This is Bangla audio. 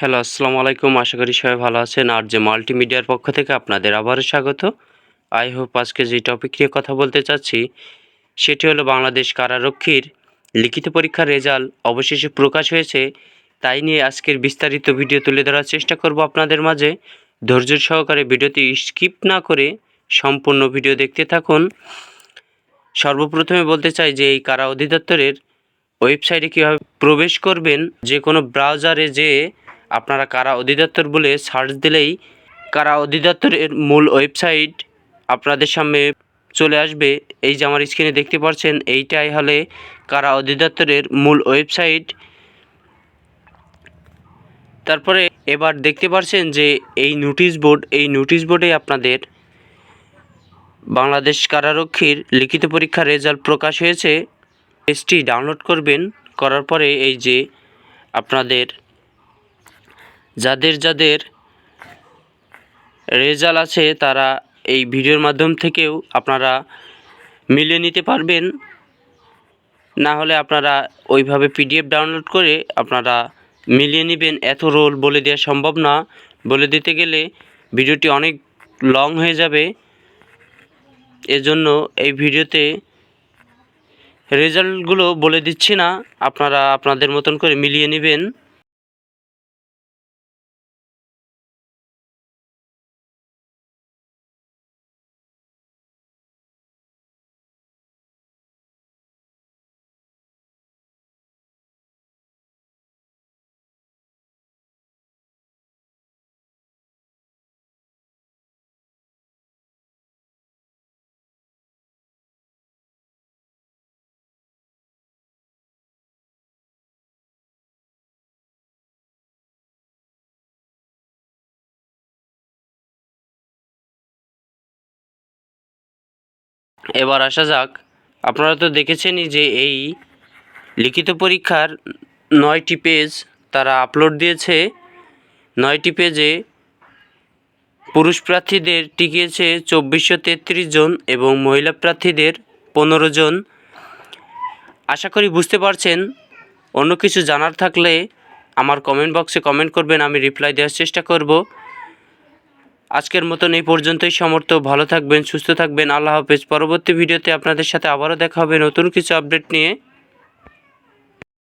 হ্যালো, আসসালামু আলাইকুম। আশা করি সবাই ভালো আছেন। আর যে মাল্টিমিডিয়ার পক্ষ থেকে আপনাদের আবারও স্বাগত। আই হোপ আজকে যে টপিক নিয়ে কথা বলতে চাচ্ছি, সেটি হলো বাংলাদেশ কারারক্ষীর লিখিত পরীক্ষার রেজাল্ট অবশেষে প্রকাশ হয়েছে। তাই নিয়ে আজকের বিস্তারিত ভিডিও তুলে ধরার চেষ্টা করব আপনাদের মাঝে। ধৈর্য সহকারে ভিডিওটি স্কিপ না করে সম্পূর্ণ ভিডিও দেখতে থাকুন। সর্বপ্রথমে বলতে চাই যে এই কারা অধিদপ্তরের ওয়েবসাইটে কীভাবে প্রবেশ করবেন, যে কোনো ব্রাউজারে যে আপনারা কারা অধিদপ্তর বলে সার্চ দিলেই কারা অধিদপ্তরের মূল ওয়েবসাইট আপনাদের সামনে চলে আসবে। এই যে আমার স্ক্রিনে দেখতে পাচ্ছেন, এইটাই হলে কারা অধিদপ্তরের মূল ওয়েবসাইট। তারপরে এবার দেখতে পাচ্ছেন যে এই নোটিশ বোর্ড, এই নোটিশ বোর্ডে আপনাদের বাংলাদেশ কারারক্ষীর লিখিত পরীক্ষার রেজাল্ট প্রকাশ হয়েছে। পেজটি ডাউনলোড করবেন, করার পরে এই যে আপনাদের যাদের যাদের রেজাল্ট আছে তারা এই ভিডিওর মাধ্যম থেকেও আপনারা মিলিয়ে নিতে পারবেন। না হলে আপনারা ওইভাবে পিডিএফ ডাউনলোড করে আপনারা মিলিয়ে নেবেন। এত রোল বলে দেওয়া সম্ভব না। বলে দিতে গেলে ভিডিওটি অনেক লং হয়ে যাবে। এজন্য এই ভিডিওতে রেজাল্টগুলো বলে দিচ্ছি না। আপনারা আপনাদের মতন করে মিলিয়ে নেবেন। এবার আসা যাক। আপনারা তো দেখেছেনই যে এই লিখিত পরীক্ষার নয়টি পেজ তারা আপলোড দিয়েছে। নয়টি পেজে পুরুষ প্রার্থীদের টিকিয়েছে চব্বিশশো তেত্রিশ জন এবং মহিলা প্রার্থীদের পনেরো জন। আশা করি বুঝতে পারছেন। অন্য কিছু জানার থাকলে আমার কমেন্ট বক্সে কমেন্ট করবেন, আমি রিপ্লাই দেওয়ার চেষ্টা করব। আজকের মতন এই পর্যন্তই। সমর্থ ভালো থাকবেন, সুস্থ থাকবেন। আল্লাহ হাফেজ। পরবর্তী ভিডিওতে আপনাদের সাথে আবারও দেখা হবে নতুন কিছু আপডেট নিয়ে।